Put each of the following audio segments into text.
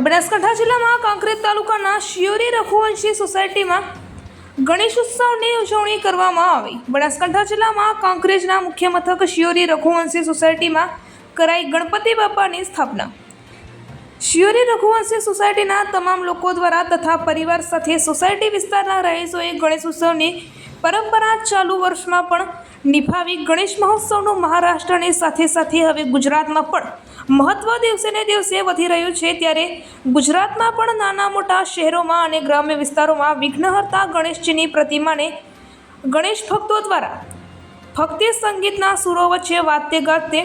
બનાસકાંઠા જિલ્લામાં કાંકરેજ તાલુકાના શિયોરી રઘુવંશી સોસાયટીમાં ગણેશ ઉત્સવની ઉજવણી કરવામાં આવી. બનાસકાંઠા જિલ્લામાં કાંકરેજના મુખ્ય મથક શિયોરી રઘુવંશી સોસાયટીમાં કરાઈ ગણપતિ બાપાની સ્થાપના. શિયોરી રઘુવંશી સોસાયટીના તમામ લોકો દ્વારા તથા પરિવાર સાથે સોસાયટી વિસ્તારના રહીશોએ ગણેશ ઉત્સવની પરંપરા ચાલુ વર્ષમાં પણ નિભાવી ગણેશ મહોત્સવનું મહારાષ્ટ્રની સાથે સાથે હવે ગુજરાતમાં પણ મહત્વ દિવસે ને દિવસે વધી રહ્યું છે ત્યારે ગુજરાતમાં પણ નાના મોટા શહેરોમાં અને ગ્રામ્ય વિસ્તારોમાં વિઘ્નહર્તા ગણેશજીની પ્રતિમાને ગણેશ ભક્તો દ્વારા ભક્તિ સંગીતના સુરો વચ્ચે વાતે ગાતે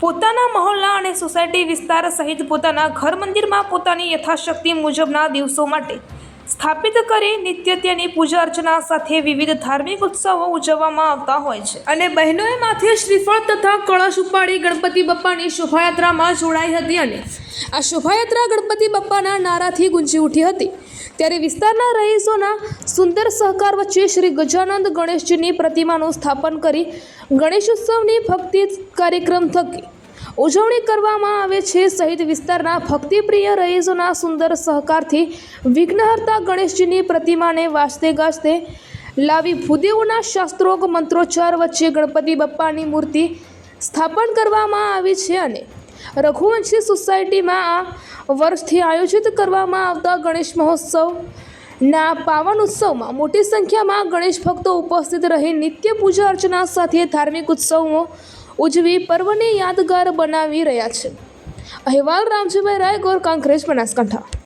પોતાના મહોલ્લા અને સોસાયટી વિસ્તાર સહિત પોતાના ઘર મંદિરમાં પોતાની યથાશક્તિ મુજબના દિવસો માટે સ્થાપિત કરી નિત્ય તેની પૂજા અર્ચના સાથે વિવિધ ધાર્મિક ઉત્સવો ઉજવવામાં આવતા હોય છે. અને બહેનોએ માથે શ્રીફળ તથા કળશ ઉપાડી ગણપતિ બપ્પાની શોભાયાત્રામાં જોડાઈ હતી અને આ શોભાયાત્રા ગણપતિ બપ્પાના નારાથી ગુંજી ઉઠી હતી. ત્યારે વિસ્તારના રહીશોના સુંદર સહકાર વચ્ચે શ્રી ગજાનંદ ગણેશજીની પ્રતિમાનું સ્થાપન કરી ગણેશ ઉત્સવની ભક્તિ કાર્યક્રમ થકી ઉજવણી કરવામાં આવે છે સહિત વિસ્તારના ભક્તિપ્રિય રહીશોના સુંદર સહકારથી વિઘ્નહર્તા ગણેશજીની પ્રતિમાને વાજતે ગાજતે લાવી ભૂદેવોના શાસ્ત્રોક મંત્રોચ્ચાર વચ્ચે ગણપતિ બપ્પાની મૂર્તિ સ્થાપન કરવામાં આવી છે અને રઘુવંશી સોસાયટીમાં આ વર્ષથી આયોજિત કરવામાં આવતા ગણેશ મહોત્સવના પાવન ઉત્સવમાં મોટી સંખ્યામાં ગણેશ ભક્તો ઉપસ્થિત રહી નિત્ય પૂજા અર્ચના સાથે ધાર્મિક ઉત્સવો ઉજવી પર્વને યાદગાર બનાવી રહ્યા છે. અહેવાલ રામજીભાઈ રાયગોર કાંકરેજ બનાસકાંઠા.